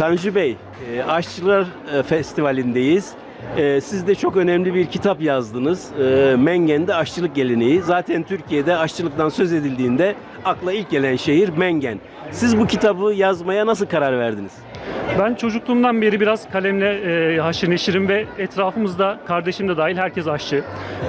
Tanju Bey, e, Aşçılar e, Festivali'ndeyiz. E, Siz de çok önemli bir kitap yazdınız. Mengen'de aşçılık geleneği. Zaten Türkiye'de aşçılıktan söz edildiğinde akla ilk gelen şehir Mengen. Siz bu kitabı yazmaya nasıl karar verdiniz? Ben çocukluğumdan beri biraz kalemle e, haşır neşirim ve etrafımızda kardeşim de dahil herkes aşçı.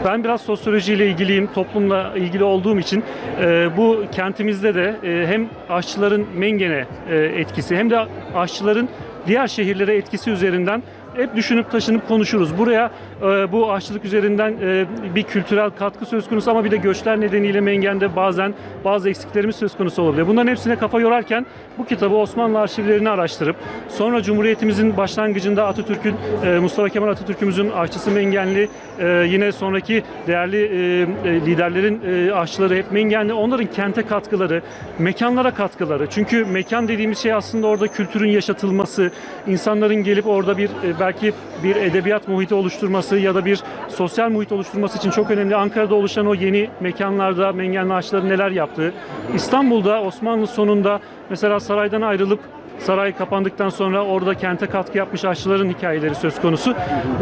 Ben biraz sosyolojiyle ilgiliyim, toplumla ilgili olduğum için e, bu kentimizde de e, hem aşçıların Mengen'e e, etkisi hem de aşçıların diğer şehirlere etkisi üzerinden hep düşünüp taşınıp konuşuruz. Buraya e, bu aşçılık üzerinden e, bir kültürel katkı söz konusu ama bir de göçler nedeniyle Mengen'de bazen bazı eksiklerimiz söz konusu olabiliyor. Bunların hepsine kafa yorarken bu kitabı Osmanlı arşivlerini araştırıp sonra Cumhuriyetimizin başlangıcında Atatürk'ün e, Mustafa Kemal Atatürk'ümüzün aşçısı Mengenli e, yine sonraki değerli e, e, liderlerin e, aşçıları hep Mengenli. Onların kente katkıları, mekanlara katkıları. Çünkü mekan dediğimiz şey aslında orada kültürün yaşatılması, insanların gelip orada bir e, belki bir edebiyat muhiti oluşturması ya da bir sosyal muhit oluşturması için çok önemli. Ankara'da oluşan o yeni mekanlarda Mengenli aşçıların neler yaptığı. İstanbul'da Osmanlı sonunda mesela saraydan ayrılıp Saray kapandıktan sonra orada kente katkı yapmış aşçıların hikayeleri söz konusu.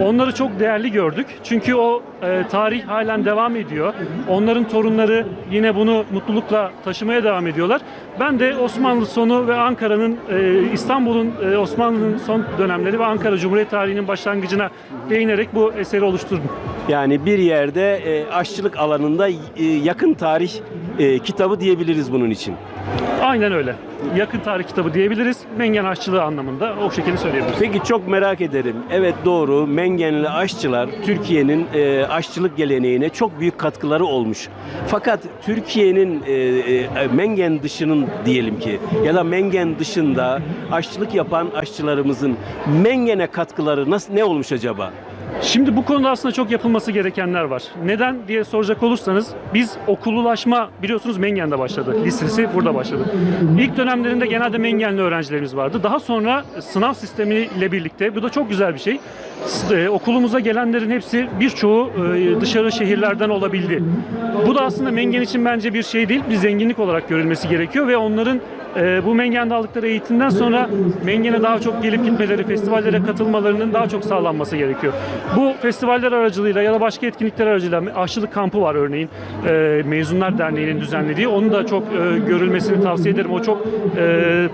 Onları çok değerli gördük. Çünkü o e, tarih halen devam ediyor. Onların torunları yine bunu mutlulukla taşımaya devam ediyorlar. Ben de Osmanlı sonu ve Ankara'nın, e, İstanbul'un, e, Osmanlı'nın son dönemleri ve Ankara Cumhuriyet tarihinin başlangıcına değinerek bu eseri oluşturdum. Yani bir yerde e, aşçılık alanında e, yakın tarih e, kitabı diyebiliriz bunun için. Aynen öyle. Yakın tarih kitabı diyebiliriz. Mengen aşçılığı anlamında o şekilde söyleyebiliriz. Peki çok merak ederim. Evet doğru Mengenli aşçılar Türkiye'nin e, aşçılık geleneğine çok büyük katkıları olmuş. Fakat Türkiye'nin e, e, Mengen dışının diyelim ki ya da Mengen dışında aşçılık yapan aşçılarımızın Mengen'e katkıları nasıl ne olmuş acaba? Şimdi bu konuda aslında çok yapılması gerekenler var. Neden diye soracak olursanız biz okullulaşma biliyorsunuz Mengen'de başladı. Lisesi burada başladı. İlk dönemlerinde genelde Mengenli öğrencilerimiz vardı. Daha sonra sınav sistemiyle birlikte bu da çok güzel bir şey. E, okulumuza gelenlerin hepsi birçoğu e, dışarı şehirlerden olabildi. Bu da aslında Mengen için bence bir şey değil, bir zenginlik olarak görülmesi gerekiyor ve onların e, bu Mengen'de aldıkları eğitimden sonra Mengen'e daha çok gelip gitmeleri, festivallere katılmalarının daha çok sağlanması gerekiyor. Bu festivaller aracılığıyla ya da başka etkinlikler aracılığıyla aşçılık kampı var örneğin. E, Mezunlar Derneği'nin düzenlediği. Onun da çok e, görülmesini tavsiye ederim. O çok e,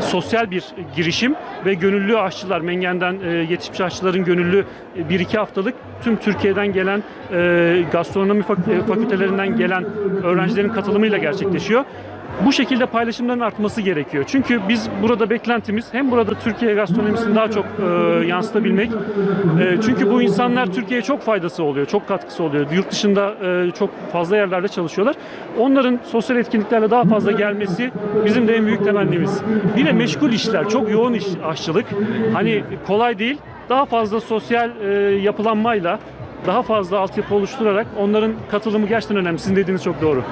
sosyal bir girişim ve gönüllü aşçılar, Mengen'den e, yetişmiş aşçıların gönüllü e, bir iki haftalık tüm Türkiye'den gelen e, gastronomi e, fakültelerinden gelen öğrencilerin katılımıyla gerçekleşiyor. Bu şekilde paylaşımların artması gerekiyor. Çünkü biz burada beklentimiz hem burada Türkiye gastronomisini daha çok e, yansıtabilmek. E, çünkü bu insanlar Türkiye'ye çok faydası oluyor, çok katkısı oluyor. Yurt dışında e, çok fazla yerlerde çalışıyorlar. Onların sosyal etkinliklerle daha fazla gelmesi bizim de en büyük temennimiz. Bir de meşgul işler, çok yoğun iş aşçılık. Hani kolay değil. Daha fazla sosyal e, yapılanmayla daha fazla altyapı oluşturarak onların katılımı gerçekten önemli. Sizin dediğiniz çok doğru.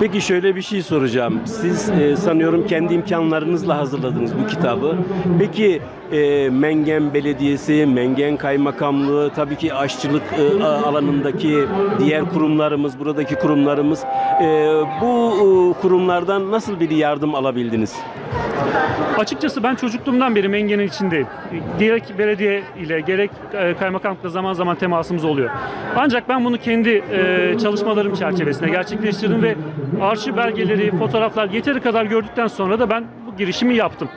Peki şöyle bir şey soracağım. Siz e, sanıyorum kendi imkanlarınızla hazırladınız bu kitabı. Peki e, Mengen Belediyesi, Mengen Kaymakamlığı, tabii ki aşçılık e, alanındaki diğer kurumlarımız, buradaki kurumlarımız e, bu e, kurumlardan nasıl bir yardım alabildiniz? Açıkçası ben çocukluğumdan beri Mengen'in içindeyim. Gerek belediye ile gerek e, kaymakamlıkla zaman zaman temasımız oluyor. Ancak ben bunu kendi e, çalışmalarım çerçevesinde gerçekleştirdim ve arşiv belgeleri, fotoğraflar yeteri kadar gördükten sonra da ben bu girişimi yaptım.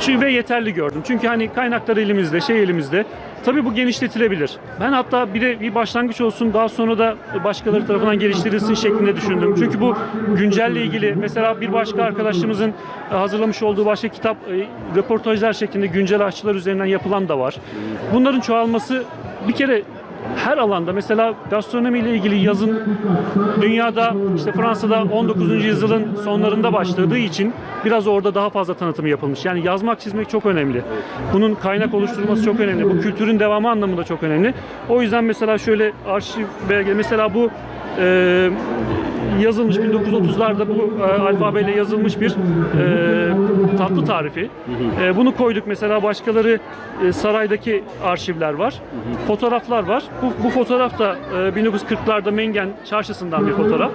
Çünkü ve yeterli gördüm. Çünkü hani kaynaklar elimizde, şey elimizde. Tabii bu genişletilebilir. Ben hatta bir de bir başlangıç olsun daha sonra da başkaları tarafından geliştirilsin şeklinde düşündüm. Çünkü bu güncelle ilgili mesela bir başka arkadaşımızın hazırlamış olduğu başka kitap e, röportajlar şeklinde güncel aşçılar üzerinden yapılan da var. Bunların çoğalması bir kere her alanda mesela gastronomi ile ilgili yazın dünyada işte Fransa'da 19. yüzyılın sonlarında başladığı için biraz orada daha fazla tanıtımı yapılmış. Yani yazmak çizmek çok önemli. Bunun kaynak oluşturulması çok önemli. Bu kültürün devamı anlamında çok önemli. O yüzden mesela şöyle arşiv belge mesela bu e, yazılmış 1930'larda bu e, alfabeyle yazılmış bir e, tatlı tarifi. E, bunu koyduk mesela başkaları e, saraydaki arşivler var. Fotoğraflar var. Bu, bu fotoğraf da e, 1940'larda Mengen çarşısından bir fotoğraf.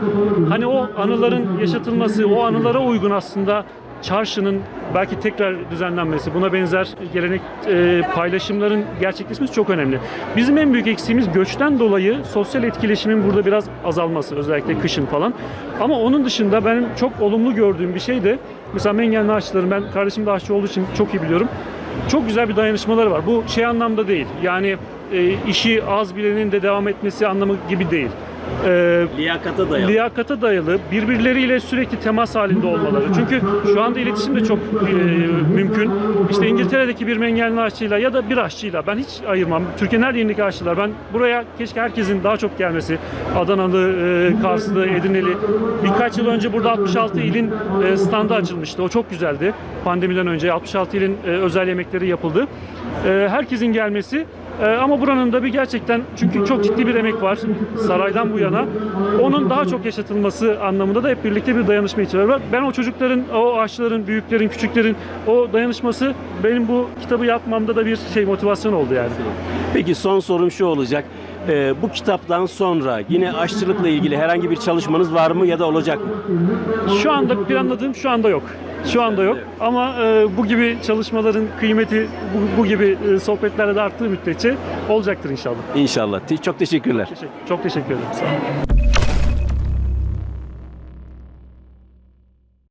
Hani o anıların yaşatılması, o anılara uygun aslında çarşının belki tekrar düzenlenmesi, buna benzer gelenek e, paylaşımların gerçekleşmesi çok önemli. Bizim en büyük eksiğimiz göçten dolayı sosyal etkileşimin burada biraz azalması, özellikle kışın falan. Ama onun dışında benim çok olumlu gördüğüm bir şey de mesela Mengenli aşçıların, ben kardeşim de aşçı olduğu için çok iyi biliyorum. Çok güzel bir dayanışmaları var. Bu şey anlamda değil. Yani e, işi az bilenin de devam etmesi anlamı gibi değil. E, Liyakata dayalı. liyakata dayalı, birbirleriyle sürekli temas halinde olmaları. Çünkü şu anda iletişim de çok e, mümkün. İşte İngiltere'deki bir mengenli aşçıyla ya da bir aşçıyla ben hiç ayırmam. Türkiye'nin her yerindeki aşçılar. Ben buraya keşke herkesin daha çok gelmesi. Adanalı, e, Karslı, Edirneli. Birkaç yıl önce burada 66 ilin e, standı açılmıştı. O çok güzeldi. Pandemiden önce 66 ilin e, özel yemekleri yapıldı. E, herkesin gelmesi ee, ama buranın da bir gerçekten çünkü çok ciddi bir emek var saraydan bu yana. Onun daha çok yaşatılması anlamında da hep birlikte bir dayanışma içeri var. Ben o çocukların, o aşçıların, büyüklerin, küçüklerin o dayanışması benim bu kitabı yapmamda da bir şey motivasyon oldu yani. Peki son sorum şu olacak. Ee, bu kitaptan sonra yine aşçılıkla ilgili herhangi bir çalışmanız var mı ya da olacak mı? Şu anda planladığım şu anda yok. Şu anda yok. Ama e, bu gibi çalışmaların kıymeti bu, bu gibi e, sohbetlerde de arttığı müddetçe olacaktır inşallah. İnşallah. Te- Çok teşekkürler. Teşekkür, çok teşekkür ederim. Sağ olun.